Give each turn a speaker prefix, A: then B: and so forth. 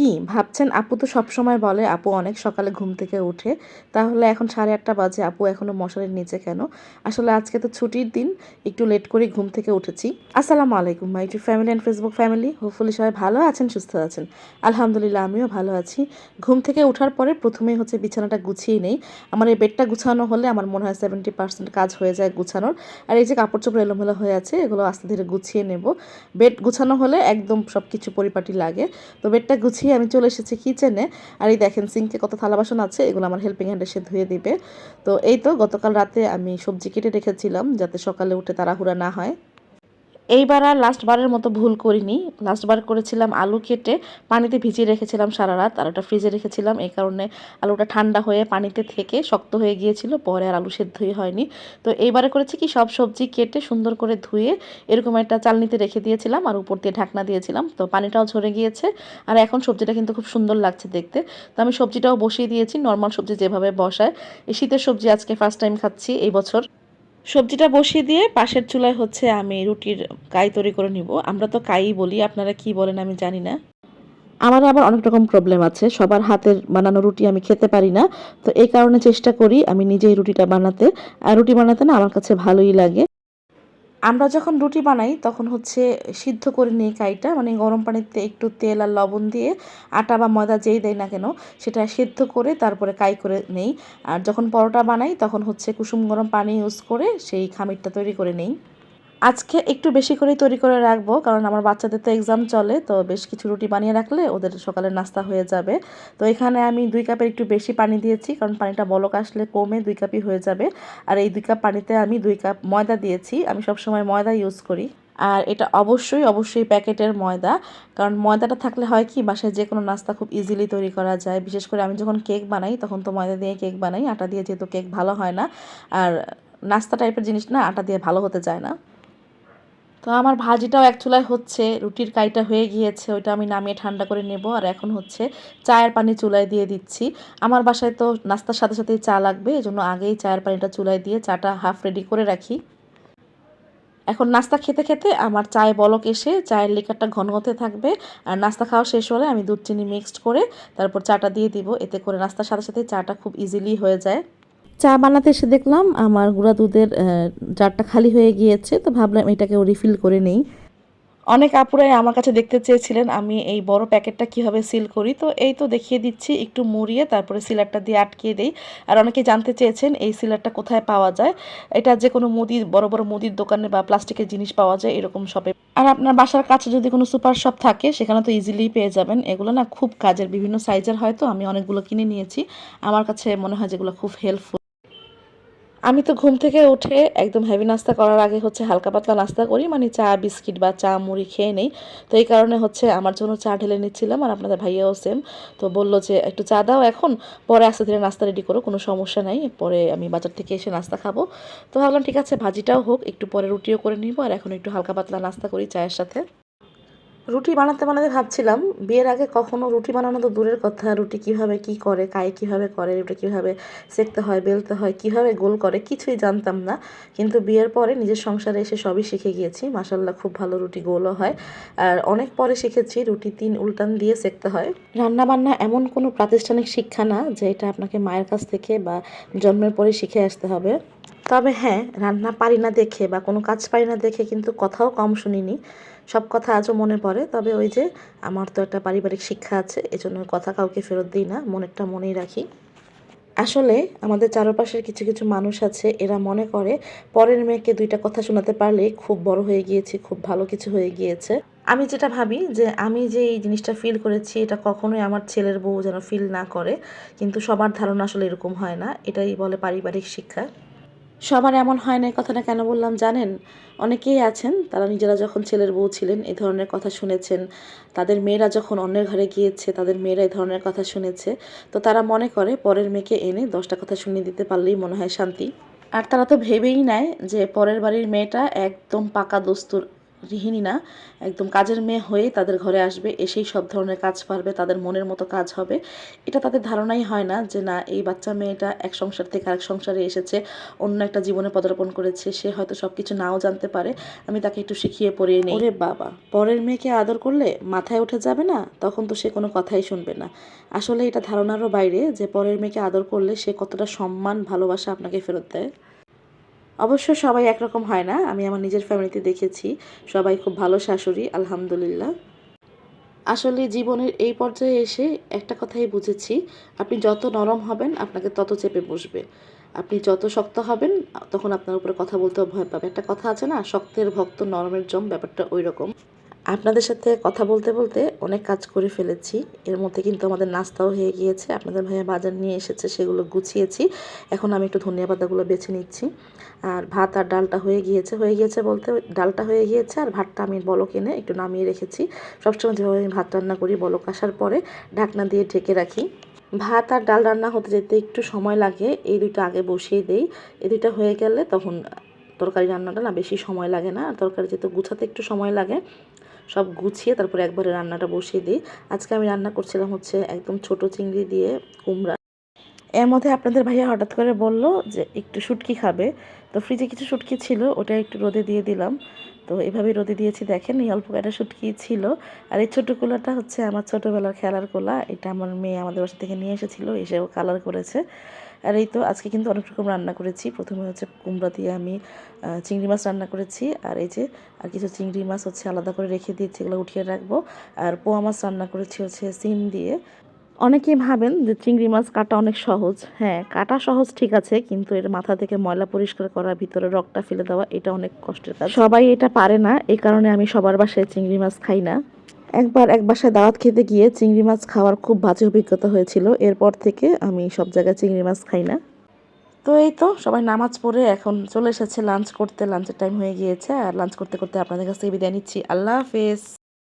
A: কি? ভাবছেন, আপু তো সবসময় বলে, আপু অনেক সকালে ঘুম থেকে উঠে, তাহলে এখন সাড়ে আটটা বাজে, আপু এখনও মশারির নিচে কেন? আসলে আজকে তো ছুটির দিন, একটু লেট করে ঘুম থেকে উঠেছি। আসসালামু আলাইকুম, my to family and Facebook family. Hopefully সবাই ভালো আছেন, সুস্থ আছেন? আলহামদুলিল্লাহ, আমিও ভালো আছি। ঘুম থেকে ওঠার পরে প্রথমেই হচ্ছে বিছানাটা গুছিয়ে নেই। আমার এই বেডটা গুছানো হলে আমার মনে হয় সেভেন্টি পার্সেন্ট কাজ হয়ে যায় গুছানোর। আর এই যে কাপড় চোপড় এলোমেলো হয়ে আছে, এগুলো আস্তে ধীরে গুছিয়ে নেব। বেড গুছানো হলে একদম সব কিছু পরিপাটি লাগে। তো বেডটা গুছিয়ে আমি চলে এসেছি কিচেনে আর এই দেখেন সিঙ্কে কত থালা বাসন আছে, এগুলো আমার হেল্পিং হ্যান্ড এসে ধুয়ে দিবে। তো এই তো গতকাল রাতে আমি সবজি কেটে রেখেছিলাম, যাতে সকালে উঠে তাড়াহুড়া না হয়। এইবার আর লাস্ট বারের মতো ভুল করিনি। লাস্টবার করেছিলাম আলু কেটে পানিতে ভিজিয়ে রেখেছিলাম সারা রাত, আর ওটা ফ্রিজে রেখেছিলাম। এই কারণে আলুটা ঠান্ডা হয়ে পানিতে থেকে শক্ত হয়ে গিয়েছিল, পরে আর আলু সেদ্ধই হয়নি। তো এইবারে করেছি কি, সব সবজি কেটে সুন্দর করে ধুয়ে এরকম একটা চালনিতে রেখে দিয়েছিলাম, আর উপর দিয়ে ঢাকনা দিয়েছিলাম। তো পানিটাও ঝরে গিয়েছে, আর এখন সবজিটা কিন্তু খুব সুন্দর লাগছে দেখতে। তো আমি সবজিটাও বসিয়ে দিয়েছি নর্মাল সবজি যেভাবে বসায়। এই শীতের সবজি আজকে ফার্স্ট টাইম খাচ্ছি এই বছর। সবজিটা বসিয়ে দিয়ে পাশের চুলায় হচ্ছে আমি রুটির কাই তৈরি করে নিব। আমরা তো কাই বলি, আপনারা কি বলেন আমি জানি না। আমার আবার অনেক রকম প্রবলেম আছে। সবার হাতের বানানো রুটি আমি খেতে পারি না। তো এই কারণে চেষ্টা করি আমি নিজেই রুটিটা বানাতে। আর রুটি বানাতে না আমার কাছে ভালোই লাগে। আমরা যখন রুটি বানাই, তখন হচ্ছে সিদ্ধ করে নিই কাইটা মানে গরম পানিতে একটু তেল আর লবণ দিয়ে আটা বা ময়দা যেই দেয় না কেন, সেটা সিদ্ধ করে তারপরে কাই করে নেই। আর যখন পরোটা বানাই, তখন হচ্ছে কুসুম গরম পানি ইউজ করে সেই খামিরটা তৈরি করে নেই। আজকে একটু বেশি করেই তৈরি করে রাখব, কারণ আমার বাচ্চাদের তো এক্সাম চলে, তো বেশ কিছু রুটি বানিয়ে রাখলে ওদের সকালের নাস্তা হয়ে যাবে। তো এখানে আমি দুই কাপের একটু বেশি পানি দিয়েছি, কারণ পানিটা বলক আসলে কমে দুই কাপই হয়ে যাবে। আর এই দুই কাপ পানিতে আমি দুই কাপ ময়দা দিয়েছি, আমি সবসময় ময়দা ইউজ করি। আর এটা অবশ্যই অবশ্যই প্যাকেটের ময়দা, কারণ ময়দাটা থাকলে হয় কি, বাসায় যে কোনো নাস্তা খুব ইজিলি তৈরি করা যায়। বিশেষ করে আমি যখন কেক বানাই, তখন তো ময়দা দিয়ে কেক বানাই, আটা দিয়ে যেহেতু কেক ভালো হয় না। আর নাস্তা টাইপের জিনিস না, আটা দিয়ে ভালো হতে চায় না। তো আমার ভাজিটাও এক চুলায় হচ্ছে, রুটির কাইটা হয়ে গিয়েছে, ওইটা আমি নামিয়ে ঠান্ডা করে নেব, আর এখন হচ্ছে চায়ের পানি চুলায় দিয়ে দিচ্ছি। আমার বাসায় তো নাস্তার সাথে সাথেই চা লাগবে, এজন্য আগেই চায়ের পানিটা চুলায় দিয়ে চাটা হাফ রেডি করে রাখি। এখন নাস্তা খেতে খেতে আমার চায়ে বলক এসে, চায়ের লিকারটা ঘন হতে থাকবে, আর নাস্তা খাওয়া শেষ হলে আমি দুধ, চিনি মিক্সড করে তারপর চাটা দিয়ে দিব, এতে করে নাস্তার সাথে সাথে চাটা খুব ইজিলি হয়ে যায়। চা বানাতে এসে দেখলাম আমার গুঁড়া দুধের জারটা খালি হয়ে গিয়েছে, তো ভাবলাম এটাকেও রিফিল করে নেই। অনেক আপুরাই আমার কাছে দেখতে চেয়েছিলেন আমি এই বড় প্যাকেটটা কীভাবে সিল করি, তো এই তো দেখিয়ে দিচ্ছি, একটু মুড়িয়ে তারপরে সিলারটা দিয়ে আটকিয়ে দিই। আর অনেকে জানতে চেয়েছেন এই সিলারটা কোথায় পাওয়া যায়। এটা যে কোনো মুদির বড় বড় মুদির দোকানে বা প্লাস্টিকের জিনিস পাওয়া যায় এরকম শপে আর আপনার বাসার কাছে যদি কোনো সুপার শপ থাকে, সেখানে তো ইজিলি পেয়ে যাবেন। এগুলো না খুব কাজের, বিভিন্ন সাইজের হয়তো আমি অনেকগুলো কিনে নিয়েছি। আমার কাছে মনে হয় যেগুলো খুব হেল্পফুল আমি তো ঘুম থেকে উঠে একদম হেভি নাস্তা করার আগে হচ্ছে হালকা পাতলা নাস্তা করি মানে চা, বিস্কিট বা চা, মুড়ি খেয়ে নেই। তো এই কারণে হচ্ছে আমার জন্য চা ঢেলে নিচ্ছিলাম আর আপনাদের ভাইয়াও সেম তো বলল যে, একটু চা দাও এখন, পরে আস্তে ধীরে নাস্তা রেডি করো, কোনো সমস্যা নাই। পরে আমি বাজার থেকে এসে নাস্তা খাব। তো ভাবলাম, ঠিক আছে, ভাজিটাও হোক, একটু পরে রুটিও করে নিব, আর এখন একটু হালকা পাতলা নাস্তা করি চায়ের সাথে। রুটি বানাতে বানাতে ভাবছিলাম, বিয়ের আগে কখনো রুটি বানানো তো দূরের কথা, রুটি কীভাবে কি করে কায়ে কীভাবে করে, রুটি কীভাবে সেকতে হয়, বেলতে হয়, কীভাবে গোল করে কিছুই জানতাম না। কিন্তু বিয়ের পরে নিজের সংসারে এসে সবই শিখে গিয়েছি মাসাল্লাহ খুব ভালো রুটি গোলও হয়। আর অনেক পরে শিখেছি রুটি তিন উল্টান দিয়ে সেকতে হয়। রান্না বান্না এমন কোনো প্রাতিষ্ঠানিক শিক্ষা না, যে এটা আপনাকে মায়ের কাছ থেকে বা জন্মের পরে শিখে আসতে হবে। তবে হ্যাঁ রান্না পারি না দেখে বা কোনো কাজ পারি না দেখে কিন্তু কথাও কম শুনিনি। সব কথা আজও মনে পড়ে। তবে ওই যে আমার তো একটা পারিবারিক শিক্ষা আছে, এজন্য কথা কাউকে ফেরত দিই না, মনেরটা মনেই রাখি। আসলে আমাদের চারপাশের কিছু কিছু মানুষ আছে, এরা মনে করে পরের মেয়েকে দুইটা কথা শোনাতে পারলে খুব বড় হয়ে গিয়েছি, খুব ভালো কিছু হয়ে গিয়েছে। আমি যেটা ভাবি যে আমি যে এই জিনিসটা ফিল করেছি, এটা কখনোই আমার ছেলের বউ যেন ফিল না করে। কিন্তু সবার ধারণা আসলে এরকম হয় না। এটাই বলে পারিবারিক শিক্ষা। সবার এমন হয় না কথাটা কেন বললাম জানেন? অনেকেই আছেন, তারা নিজেরা যখন ছেলের বউ ছিলেন, এ ধরনের কথা শুনেছেন। তাদের মেয়েরা যখন অন্যের ঘরে গিয়েছে, তাদের মেয়েরা এই ধরনের কথা শুনেছে। তো তারা মনে করে পরের মেয়েকে এনে দশটা কথা শুনিয়ে দিতে পারলেই মনে হয় শান্তি। আর তারা তো ভেবেই নেয় যে পরের বাড়ির মেয়েটা একদম পাকা দস্তুর। গৃহিণী না, একদম কাজের মেয়ে হয়ে তাদের ঘরে আসবে, এসেই সব ধরনের কাজ পারবে, তাদের মনের মতো কাজ হবে। এটা তাদের ধারণাই হয় না যে না, এই বাচ্চা মেয়েটা এক সংসার থেকে আরেক সংসারে এসেছে, অন্য একটা জীবনে পদার্পণ করেছে, সে হয়তো সব কিছু নাও জানতে পারে। আমি তাকে একটু শিখিয়ে পড়িয়ে নিই। ওরে বাবা, পরের মেয়েকে আদর করলে মাথায় উঠে যাবে না? তখন তো সে কোনো কথাই শুনবে না। আসলে এটা ধারণারও বাইরে যে পরের মেয়েকে আদর করলে সে কতটা সম্মান, ভালোবাসা আপনাকে ফেরত দেয়। অবশ্য সবাই একরকম হয় না, আমি আমার নিজের ফ্যামিলিতে দেখেছি, সবাই খুব ভালো শাশুড়ি, আলহামদুলিল্লাহ। আসলে জীবনের এই পর্যায়ে এসে একটা কথাই বুঝেছি, আপনি যত নরম হবেন, আপনাকে তত চেপে বসবে। আপনি যত শক্ত হবেন, তখন আপনার উপরে কথা বলতেও ভয় পাবে। একটা কথা আছে না, শক্তের ভক্ত, নরমের জম, ব্যাপারটা ওই রকম আপনাদের সাথে কথা বলতে বলতে অনেক কাজ করে ফেলেছি। এর মধ্যে কিন্তু আমাদের নাস্তাও হয়ে গিয়েছে। আপনাদের ভাইয়া বাজার নিয়ে এসেছে, সেগুলো গুছিয়েছি। এখন আমি একটু ধনিয়া পাতাগুলো বেছে নিচ্ছি। আর ভাত আর ডালটা হয়ে গিয়েছে। হয়ে গিয়েছে বলতে ডালটা হয়ে গিয়েছে আর ভাতটা আমি বলক এনে একটু নামিয়ে রেখেছি। সবসময় যেভাবে আমি ভাত রান্না করি বলক আসার পরে ঢাকনা দিয়ে ঢেকে রাখি। ভাত আর ডাল রান্না হতে যেতে একটু সময় লাগে। এই দুইটা আগে বসিয়ে দেই। এই দুইটা হয়ে গেলে তখন তরকারি রান্নাটা না বেশি সময় লাগে না তরকারি যেহেতু গুছাতে একটু সময় লাগে, সব গুছিয়ে তারপরে একবারে রান্নাটা বসিয়ে দিই। আজকে আমি রান্না করছিলাম হচ্ছে একদম ছোট চিংড়ি দিয়ে কুমড়া। এর মধ্যে আপনাদের ভাইয়া হঠাৎ করে বলল যে একটু শুটকি খাবে। তো ফ্রিজে কিছু শুটকি ছিল, ওটা একটু রোদে দিয়ে দিলাম। তো এভাবেই রোদে দিয়েছি, দেখেন এই অল্প কয়টা শুটকি ছিল। আর এই ছোটো কোলাটা হচ্ছে আমার ছোটোবেলার খেলার কোলা, এটা আমার মেয়ে আমাদের বাসা থেকে নিয়ে এসেছিল এসেও কালার করেছে। আর এই তো আজকে কিন্তু অনেক রকম রান্না করেছি। প্রথমে হচ্ছে কুমড়া দিয়ে আমি চিংড়ি মাছ রান্না করেছি। আর এই যে, আর কিছু চিংড়ি মাছ হচ্ছে আলাদা করে রেখে দিয়েছি, এগুলো উঠিয়ে রাখব। আর পোয়া মাছ রান্না করেছি হচ্ছে সিম দিয়ে। অনেকেই ভাবেন যে চিংড়ি মাছ কাটা অনেক সহজ। হ্যাঁ কাটা সহজ ঠিক আছে, কিন্তু এর মাথা থেকে ময়লা পরিষ্কার করা ভিতরে রকটা ফেলে দেওয়া এটা অনেক কষ্টের কাজ। সবাই এটা পারে না এই কারণে আমি সবার বাসায় চিংড়ি মাছ খাই না। একবার এক বাসায় দাওয়াত খেতে গিয়ে চিংড়ি মাছ খাওয়ার খুব বাজে অভিজ্ঞতা হয়েছিল, এরপর থেকে আমি সব জায়গায় চিংড়ি মাছ খাই না। তো এই তো, সবাই নামাজ পড়ে এখন চলে এসেছে লাঞ্চ করতে, লাঞ্চের টাইম হয়ে গিয়েছে, আর লাঞ্চ করতে করতে আপনাদের কাছ থেকে বিদায় নিচ্ছি। আল্লাহ হাফেজ।